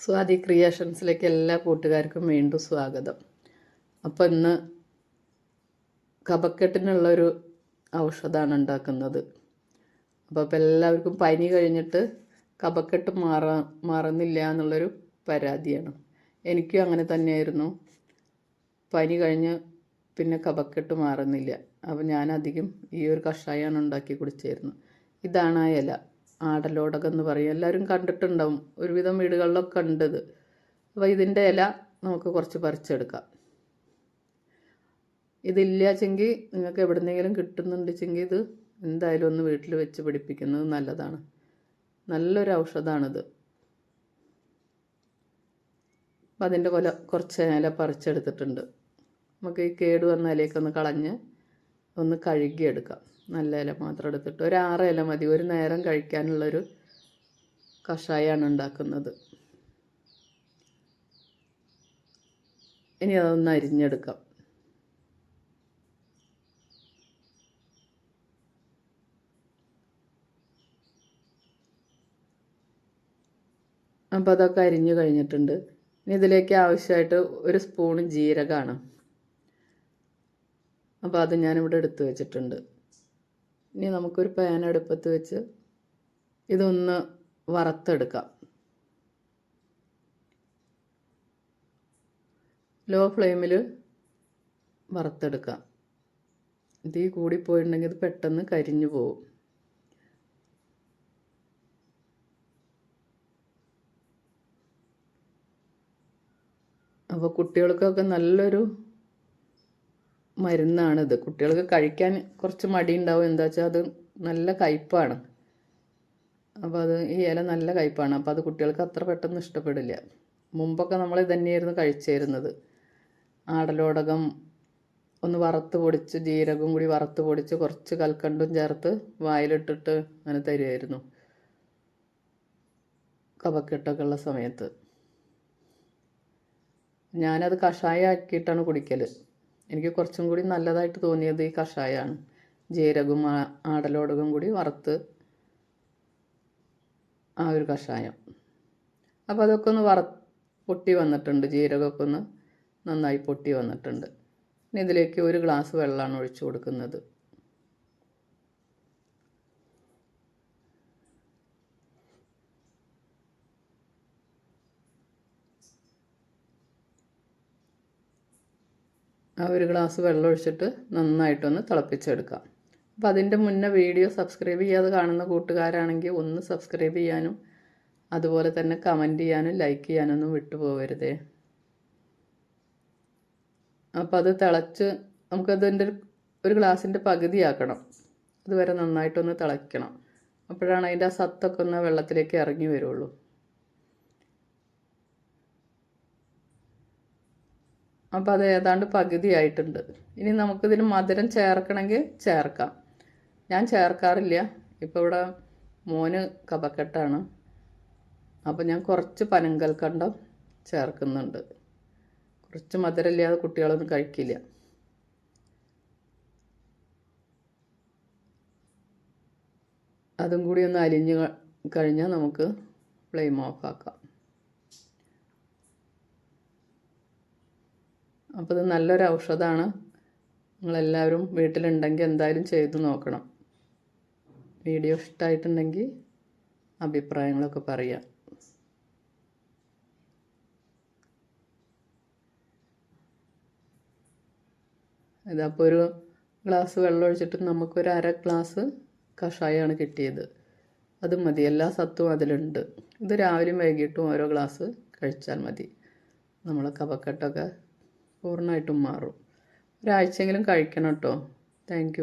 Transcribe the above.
സ്വാതി ക്രിയേഷൻസിലേക്ക് എല്ലാ കൂട്ടുകാർക്കും വീണ്ടും സ്വാഗതം. അപ്പോൾ ഇന്ന് കപക്കെട്ടിനുള്ളൊരു ഔഷധമാണ് ഉണ്ടാക്കുന്നത്. അപ്പോൾ ഇപ്പോൾ എല്ലാവർക്കും പനി കഴിഞ്ഞിട്ട് കപക്കെട്ട് മാറാ മാറുന്നില്ല എന്നുള്ളൊരു പരാതിയാണ്. എനിക്കും അങ്ങനെ തന്നെയായിരുന്നു. പനി കഴിഞ്ഞ് പിന്നെ കപക്കെട്ട് മാറുന്നില്ല. അപ്പോൾ ഞാൻ ഈ ഒരു കഷായമാണ് ഉണ്ടാക്കി കുടിച്ചിരുന്നത്. ഇതാണ് ആ ഇല. ആടലോടകം എന്ന് പറയും. എല്ലാവരും കണ്ടിട്ടുണ്ടാവും. ഒരുവിധം വീടുകളിലൊക്കെ കണ്ടത് അപ്പോൾ ഇതിന്റെ ഇല നമുക്ക് കുറച്ച് പറിച്ചെടുക്കാം. ഇതില്ലാച്ചെങ്കിൽ നിങ്ങൾക്ക് എവിടെന്നെങ്കിലും കിട്ടുന്നുണ്ടെങ്കിൽ ഇത് എന്തായാലും ഒന്ന് വീട്ടിൽ വെച്ച് പിടിപ്പിക്കുന്നത് നല്ലതാണ്. നല്ലൊരു ഔഷധമാണിത് അപ്പം അതിന്റെ കൊല കുറച്ച് ഇല പറിച്ചെടുത്തിട്ടുണ്ട്. നമുക്ക് ഈ കേട് വന്ന ഇലയൊക്കെ ഒന്ന് കളഞ്ഞ് ഒന്ന് കഴുകിയെടുക്കാം. നല്ല ഇല മാത്രം എടുത്തിട്ട് ഒരു ആറ് ഇല മതി. ഒരു നേരം കഴിക്കാനുള്ളൊരു കഷായമാണ് ഉണ്ടാക്കുന്നത്. ഇനി അതൊന്ന് അരിഞ്ഞെടുക്കാം. അപ്പോൾ അതൊക്കെ അരിഞ്ഞു കഴിഞ്ഞിട്ടുണ്ട്. ഇനി ഇതിലേക്ക് ആവശ്യമായിട്ട് ഒരു സ്പൂൺ ജീരകമാണ്. അപ്പോൾ അത് ഞാനിവിടെ എടുത്തു വെച്ചിട്ടുണ്ട്. ഇനി നമുക്കൊരു പാൻ അടുപ്പത്ത് വെച്ച് ഇതൊന്ന് വറുത്തെടുക്കാം. ലോ ഫ്ലെയിമിൽ വറുത്തെടുക്കാം. തീ കൂടിപ്പോയിട്ടുണ്ടെങ്കിൽ ഇത് പെട്ടെന്ന് കരിഞ്ഞു പോകും അപ്പോൾ കുട്ടികൾക്കൊക്കെ നല്ലൊരു മരുന്നാണിത്. കുട്ടികൾക്ക് കഴിക്കാൻ കുറച്ച് മടി ഉണ്ടാവും എന്താ വെച്ചാൽ അത് നല്ല കയ്പ്പാണ് അപ്പോൾ അത് ഈ ഇല നല്ല കയ്പ്പാണ് അപ്പോൾ അത് കുട്ടികൾക്ക് അത്ര പെട്ടെന്ന് ഇഷ്ടപ്പെടില്ല. മുമ്പൊക്കെ നമ്മൾ ഇത് തന്നെയായിരുന്നു കഴിച്ചിരുന്നത്. ആടലോടകം ഒന്ന് വറുത്ത് പൊടിച്ച് ജീരകവും കൂടി വറുത്ത് പൊടിച്ച് കുറച്ച് കൽക്കണ്ടും ചേർത്ത് വായിലിട്ടിട്ട് അങ്ങനെ തരുമായിരുന്നു കഫക്കെട്ടൊക്കെ ഉള്ള സമയത്ത്. ഞാനത് കഷായം ആക്കിയിട്ടാണ് കുടിക്കൽ എനിക്ക് കുറച്ചും കൂടി നല്ലതായിട്ട് തോന്നിയത് ഈ കഷായമാണ് ജീരകവും ആടലോടകവും കൂടി വറുത്ത് ആ ഒരു കഷായം. അപ്പോൾ അതൊക്കെ ഒന്ന് വറ പൊട്ടി വന്നിട്ടുണ്ട്. ജീരകമൊക്കെ ഒന്ന് നന്നായി പൊട്ടി വന്നിട്ടുണ്ട്. ഇനി ഇതിലേക്ക് ഒരു ഗ്ലാസ് വെള്ളമാണ് ഒഴിച്ചു കൊടുക്കുന്നത്. ഒരു ഗ്ലാസ് വെള്ളം ഒഴിച്ചിട്ട് നന്നായിട്ടൊന്ന് തിളപ്പിച്ചെടുക്കാം. അപ്പോൾ അതിന്റെ മുന്നേ വീഡിയോ സബ്സ്ക്രൈബ് ചെയ്യാതെ കാണുന്ന കൂട്ടുകാരാണെങ്കിൽ ഒന്ന് സബ്സ്ക്രൈബ് ചെയ്യാനും അതുപോലെ തന്നെ കമന്റ് ചെയ്യാനും ലൈക്ക് ചെയ്യാനൊന്നും വിട്ടുപോകരുതേ. അപ്പോൾ അത് തിളച്ച് നമുക്കതിന്റെ ഒരു- ഒരു ഗ്ലാസിന്റെ പകുതിയാക്കണം. അതുവരെ നന്നായിട്ടൊന്ന് തിളയ്ക്കണം. അപ്പോഴാണ് അതിന്റെ ആ സത്തൊക്കെ ഒന്ന് വെള്ളത്തിലേക്ക് ഇറങ്ങി വരുള്ളൂ. അപ്പോൾ അത് ഏതാണ്ട് പകുതിയായിട്ടുണ്ട് ഇനി നമുക്കിതിന് മധുരം ചേർക്കണമെങ്കിൽ ചേർക്കാം. ഞാൻ ചേർക്കാറില്ല. ഇപ്പോൾ ഇവിടെ മോന് കപക്കെട്ടാണ് അപ്പോൾ ഞാൻ കുറച്ച് പനങ്കൽക്കണ്ടം ചേർക്കുന്നുണ്ട്. കുറച്ച് മധുരമില്ലാതെ കുട്ടികളൊന്നും കഴിക്കില്ല. അതും കൂടി ഒന്ന് അലിഞ്ഞ് കഴിഞ്ഞാൽ നമുക്ക് ഫ്ലെയിം ഓഫാക്കാം. അപ്പോൾ ഇത് നല്ലൊരു ഔഷധമാണ് നിങ്ങളെല്ലാവരും വീട്ടിലുണ്ടെങ്കിൽ എന്തായാലും ചെയ്തു നോക്കണം. വീഡിയോ ഇഷ്ടമായിട്ടുണ്ടെങ്കിൽ അഭിപ്രായങ്ങളൊക്കെ പറയാം. ഇതപ്പോൾ ഒരു ഗ്ലാസ് വെള്ളം ഒഴിച്ചിട്ട് നമുക്കൊരു അര ഗ്ലാസ് കഷായമാണ് കിട്ടിയത്. അത് മതി. എല്ലാ സത്തും അതിലുണ്ട്. ഇത് രാവിലെയും വൈകിട്ടും ഓരോ ഗ്ലാസ് കഴിച്ചാൽ മതി. നമ്മളെ കഫക്കെട്ടൊക്കെ പൂർണമായിട്ടും മാറും. ഒരാഴ്ചയെങ്കിലും കഴിക്കണം കേട്ടോ താങ്ക്